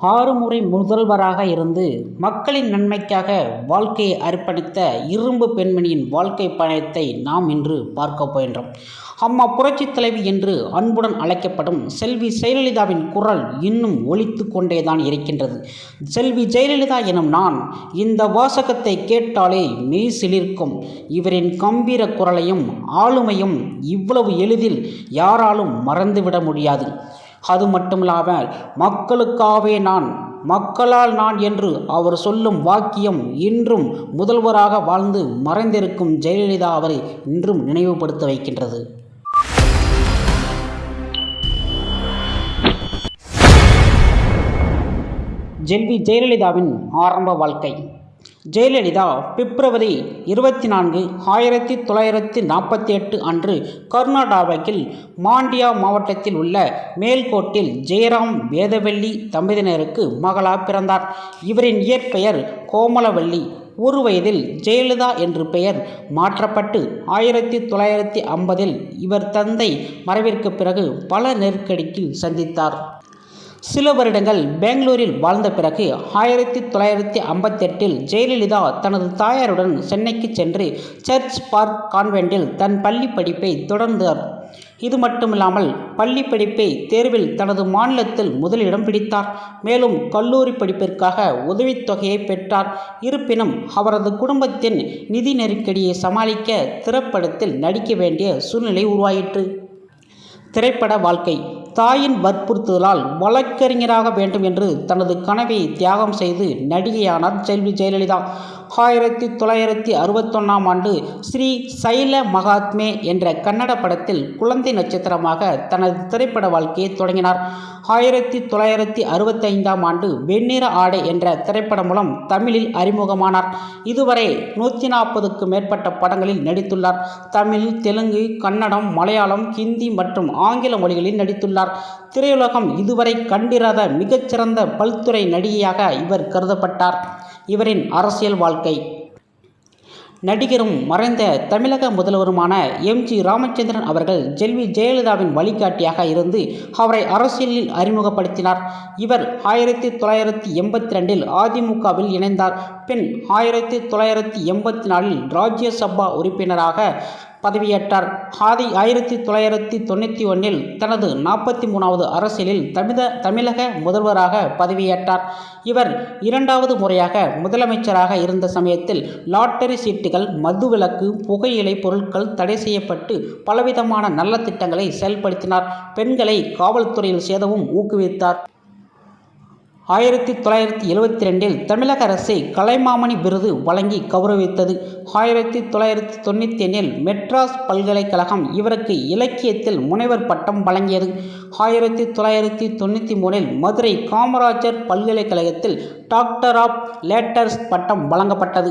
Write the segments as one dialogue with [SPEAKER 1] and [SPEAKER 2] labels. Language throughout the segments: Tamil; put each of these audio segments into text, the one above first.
[SPEAKER 1] ஆறு முறை முதல்வராக இருந்து மக்களின் நன்மைக்காக வாழ்க்கையை அர்ப்பணித்த இரும்பு பெண்மணியின் வாழ்க்கை பயணத்தை நாம் இன்று பார்க்க போகின்றோம். அம்மா புரட்சித் தலைவி என்று அன்புடன் அழைக்கப்படும் செல்வி ஜெயலலிதாவின் குரல் இன்னும் ஒழித்து கொண்டேதான் இருக்கின்றது. செல்வி ஜெயலலிதா எனும் நான் இந்த வாசகத்தை கேட்டாலே மெய் சிலிர்க்கும் இவரின் கம்பீர குரலையும் ஆளுமையும் இவ்வளவு எளிதில் யாராலும் மறந்துவிட முடியாது. அது மட்டுமில்லாமல் மக்களுக்காகவே நான் மக்களால் நான் என்று அவர் சொல்லும் வாக்கியம் இன்றும் முதல்வராக வாழ்ந்து மறைந்திருக்கும் ஜெயலலிதா அவரை இன்றும் நினைவுபடுத்த வைக்கின்றது. ஜெல்வி ஜெயலலிதாவின் ஆரம்ப வாழ்க்கை. ஜெயலலிதா பிப்ரவரி இருபத்தி நான்கு ஆயிரத்தி தொள்ளாயிரத்தி நாற்பத்தி எட்டு அன்று கர்நாடகாவில் மாண்டியா மாவட்டத்தில் உள்ள மேல்கோட்டில் ஜெயராம் வேதவெள்ளி தம்பதியினருக்கு மகளாக பிறந்தார். இவரின் இயற்பெயர் கோமலவள்ளி. ஒரு வயதில் ஜெயலலிதா என்று பெயர் மாற்றப்பட்டு ஆயிரத்தி தொள்ளாயிரத்தி ஐம்பதில் இவர் தந்தை மறைவிற்கு பிறகு பல நெருக்கடிக்கு சந்தித்தார். சில வருடங்கள் பெங்களூரில் வாழ்ந்த பிறகு ஆயிரத்தி தொள்ளாயிரத்தி ஐம்பத்தெட்டில் ஜெயலலிதா தனது தாயாருடன் சென்னைக்கு சென்று சர்ச் பார்க் கான்வென்ட்டில் தன் பள்ளி படிப்பை தொடர்ந்தார். இது மட்டுமில்லாமல் பள்ளி படிப்பை தேர்வில் தனது மாநிலத்தில் முதலிடம் பிடித்தார். மேலும் கல்லூரி படிப்பிற்காக உதவித்தொகையை பெற்றார். இருப்பினும் அவரது குடும்பத்தின் நிதி நெருக்கடியை சமாளிக்க திரைப்படத்தில் நடிக்க வேண்டிய சூழ்நிலை உருவாயிற்று. திரைப்பட வாழ்க்கை தாயின் வற்புறுத்தலால் வழக்கறிஞராக வேண்டும் என்று தனது கனவை தியாகம் செய்து நடிகையானார் செல்வி ஜெயலலிதா. ஆயிரத்தி தொள்ளாயிரத்தி அறுபத்தொன்னாம் ஆண்டு ஸ்ரீ சைல மகாத்மே என்ற கன்னட படத்தில் குழந்தை நட்சத்திரமாக தனது திரைப்பட வாழ்க்கையை தொடங்கினார். ஆயிரத்தி தொள்ளாயிரத்தி அறுபத்தைந்தாம் ஆண்டு வெண்ணிற ஆடை என்ற திரைப்படம் மூலம் தமிழில் அறிமுகமானார். இதுவரை நூற்றி நாற்பதுக்கு மேற்பட்ட படங்களில் நடித்துள்ளார். தமிழ் தெலுங்கு கன்னடம் மலையாளம் ஹிந்தி மற்றும் ஆங்கில மொழிகளில் நடித்துள்ளார். திரையுலகம் இதுவரை கண்டிராத மிகச்சிறந்த பல்துறை நடிகையாக இவர் கருதப்பட்டார். இவரின் அரசியல் வாழ்க்கை. நடிகரும் மறைந்த தமிழக முதல்வருமான எம். ஜி. ராமச்சந்திரன் அவர்கள் ஜெல்வி ஜெயலலிதாவின் வழிகாட்டியாக இருந்து அவரை அரசியலில் அறிமுகப்படுத்தினார். இவர் ஆயிரத்தி தொள்ளாயிரத்தி எண்பத்தி ரெண்டில் அதிமுகவில் இணைந்தார். பின் ஆயிரத்தி தொள்ளாயிரத்தி எண்பத்தி நாலில் ராஜ்யசபா உறுப்பினராக பதவியேற்றார். ஆதி ஆயிரத்தி தொள்ளாயிரத்தி தொண்ணூற்றி ஒன்றில் தனது நாற்பத்தி மூணாவது அரசியலில் தமிழ தமிழக முதல்வராக பதவியேற்றார். இவர் இரண்டாவது முறையாக முதலமைச்சராக இருந்த சமயத்தில் லாட்டரி சீட்டுகள் மதுவிலக்கு புகையிலை பொருட்கள் தடை செய்யப்பட்டு பலவிதமான நல்ல திட்டங்களை செயல்படுத்தினார். பெண்களை காவல்துறையில் சேதவும் ஊக்குவித்தார். ஆயிரத்தி தொள்ளாயிரத்தி எழுவத்தி ரெண்டில் தமிழக அரசை கலைமாமணி விருது வழங்கி கௌரவித்தது. ஆயிரத்தி தொள்ளாயிரத்தி தொண்ணூற்றி எண்ணில் மெட்ராஸ் பல்கலைக்கழகம் இவருக்கு இலக்கியத்தில் முனைவர் பட்டம் வழங்கியது. ஆயிரத்தி தொள்ளாயிரத்தி தொண்ணூற்றி மூணில் மதுரை காமராஜர் பல்கலைக்கழகத்தில் டாக்டர் ஆஃப் லேட்டர்ஸ் பட்டம் வழங்கப்பட்டது.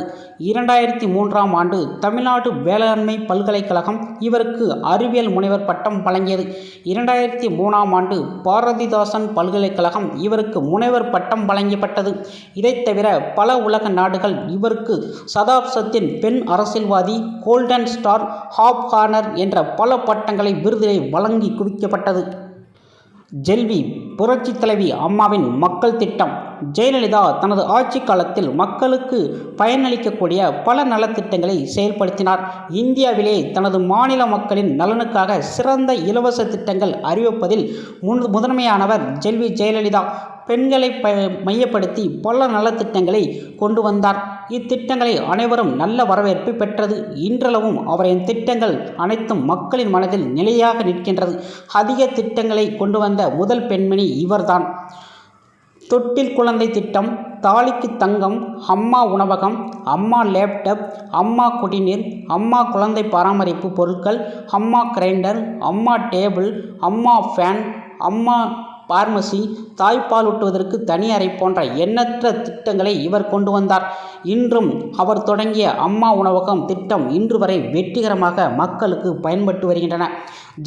[SPEAKER 1] இரண்டாயிரத்தி மூன்றாம் ஆண்டு தமிழ்நாடு வேளாண்மை பல்கலைக்கழகம் இவருக்கு அறிவியல் முனைவர் பட்டம் வழங்கியது. இரண்டாயிரத்தி மூணாம் ஆண்டு பாரதிதாசன் பல்கலைக்கழகம் இவருக்கு முனைவர் பட்டம் வழங்கப்பட்டது. இதைத் தவிர பல உலக நாடுகள் இவருக்கு சதாப்சத்தின் பெண் அரசியல்வாதி கோல்டன் ஸ்டார் ஹாப் ஹானர் என்ற பல பட்டங்களை விருதினை வழங்கி குவிக்கப்பட்டது. ஜெல்வி புரட்சி தலைவி அம்மாவின் மக்கள் திட்டம். ஜெயலலிதா தனது ஆட்சி காலத்தில் மக்களுக்கு பயனளிக்கக்கூடிய பல நலத்திட்டங்களை செயல்படுத்தினார். இந்தியாவிலே தனது மாநில மக்களின் நலனுக்காக சிறந்த இலவச திட்டங்கள் அறிவிப்பதில் முன் முதன்மையானவர் ஜெல்வி ஜெயலலிதா. பெண்களை ப மையப்படுத்தி பல நலத்திட்டங்களை கொண்டு வந்தார். இத்திட்டங்களை அனைவரும் நல்ல வரவேற்பு பெற்றது. இன்றளவும் அவரின் திட்டங்கள் அனைத்தும் மக்களின் மனதில் நிலையாக நிற்கின்றது. அதிக திட்டங்களை கொண்டு வந்த முதல் பெண்மணி இவர்தான். தொட்டில் குழந்தை திட்டம் தாலிக்கு தங்கம் அம்மா உணவகம் அம்மா லேப்டாப் அம்மா குடிநீர் அம்மா குழந்தை பராமரிப்பு பொருட்கள் அம்மா கிரைண்டர் அம்மா டேபிள் அம்மா ஃபேன் அம்மா பார்மசி தாய்ப்பால் ஊட்டுவதற்கு தனி அறை போன்ற எண்ணற்ற திட்டங்களை இவர் கொண்டு வந்தார். இன்றும் அவர் தொடங்கிய அம்மா உணவகம் திட்டம் இன்று வரை வெற்றிகரமாக மக்களுக்கு பயன்பட்டு வருகின்றன.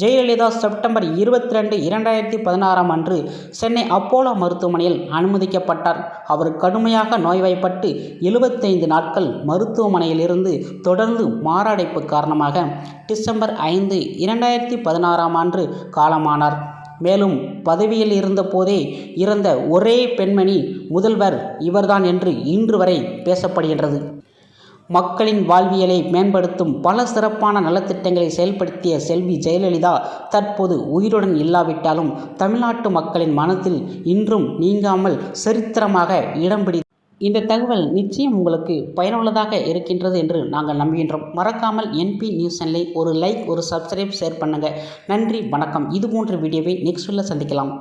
[SPEAKER 1] ஜெயலலிதா செப்டம்பர் இருபத்தி ரெண்டு இரண்டாயிரத்தி பதினாறாம் அன்று சென்னை அப்போலோ மருத்துவமனையில் அனுமதிக்கப்பட்டார். அவர் கடுமையாக நோய்வாய்ப்பட்டு எழுபத்தைந்து நாட்கள் மருத்துவமனையிலிருந்து தொடர்ந்து மாரடைப்பு காரணமாக டிசம்பர் ஐந்து இரண்டாயிரத்தி பதினாறாம் ஆண்டு காலமானார். மேலும் பதவியில் இருந்தபோதே இறந்த ஒரே பெண்மணி முதல்வர் இவர்தான் என்று இன்று வரை பேசப்படுகின்றது. மக்களின் வாழ்வியலை மேம்படுத்தும் பல சிறப்பான நலத்திட்டங்களை செயல்படுத்திய செல்வி ஜெயலலிதா தற்போது உயிருடன் இல்லாவிட்டாலும் தமிழ்நாட்டு மக்களின் மனத்தில் இன்றும் நீங்காமல் சரித்திரமாக இடம் பிடி இந்த தகவல் நிச்சயம் உங்களுக்கு பயனுள்ளதாக இருக்கின்றது என்று நாங்கள் நம்புகின்றோம். மறக்காமல் என்பி நியூஸ் சேனலை ஒரு லைக் ஒரு சப்ஸ்கிரைப் ஷேர் பண்ணுங்கள் நன்றி வணக்கம். இது போன்ற வீடியோவை நெக்ஸ்ட்டில் சந்திக்கலாம்.